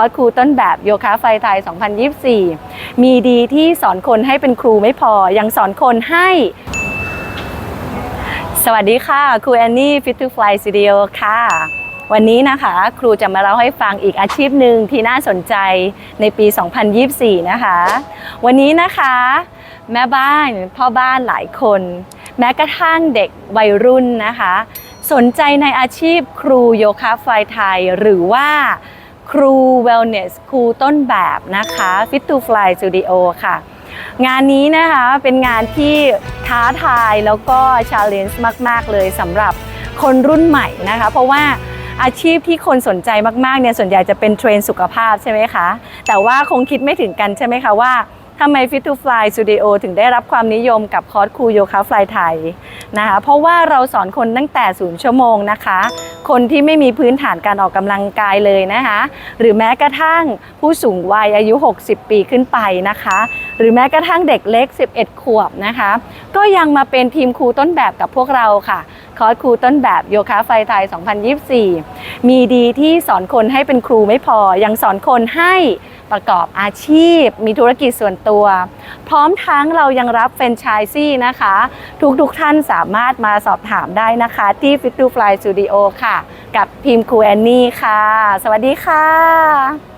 อร์สครูต้นแบบโยคะไฟไทย 2024 มีดีที่สอนคนให้เป็นครูไม่พอ ยังสอนคนให้ สวัสดีค่ะ ครูแอนนี่ Fit to Fly Studio ค่ะ วันนี้นะคะครูจะมาเล่าให้ฟังอีกอาชีพหนึ่งที่น่าสนใจในปี 2024 นะคะ วันนี้นะคะ แม่บ้านพ่อบ้านหลายคน แม้กระทั่งเด็กวัยรุ่นนะคะสนใจในอาชีพครูโยคะไฟไทย หรือว่า ครู Wellness ครูต้นแบบนะคะ Fit to Fly Studio ค่ะ งานนี้นะคะเป็นงานที่ท้าทายแล้วก็ชาเลนจ์มาก ๆ เลยสำหรับคนรุ่นใหม่นะคะ เพราะว่าอาชีพที่คนสนใจมากๆเนี่ยส่วนใหญ่จะเป็นเทรนสุขภาพใช่ไหมคะ แต่ว่าคงคิดไม่ถึงกันใช่ไหมคะว่าทำไม Fit to Fly Studio ถึงได้รับความนิยมกับคอร์สครูโยคะฟลายไทยนะคะเพราะว่าเราสอนคนตั้งแต่ศูนย์ชั่วโมงนะคะ คนที่ไม่มีพื้นฐานการออกกำลังกายเลยนะคะ หรือแม้กระทั่งผู้สูงวัยอายุ 60 ปีขึ้นไปนะคะ หรือแม้กระทั่งเด็กเล็ก 11 ขวบนะคะ ก็ยังมาเป็นทีมครูต้นแบบกับพวกเราค่ะ คอร์สครูต้นแบบโยคะไฟไทย 2024 มีดีที่สอนคนให้เป็นครูไม่พอ ยังสอนคนให้ ประกอบอาชีพ มีธุรกิจส่วนตัว พร้อมทั้งเรายังรับแฟรนไชส์ซี่นะคะ ทุกๆทท่านสามารถมาสอบถามได้นะคะ ที่ Fit to Fly Studio ค่ะ กับพิมครูแอนนี่ค่ะ สวัสดีค่ะ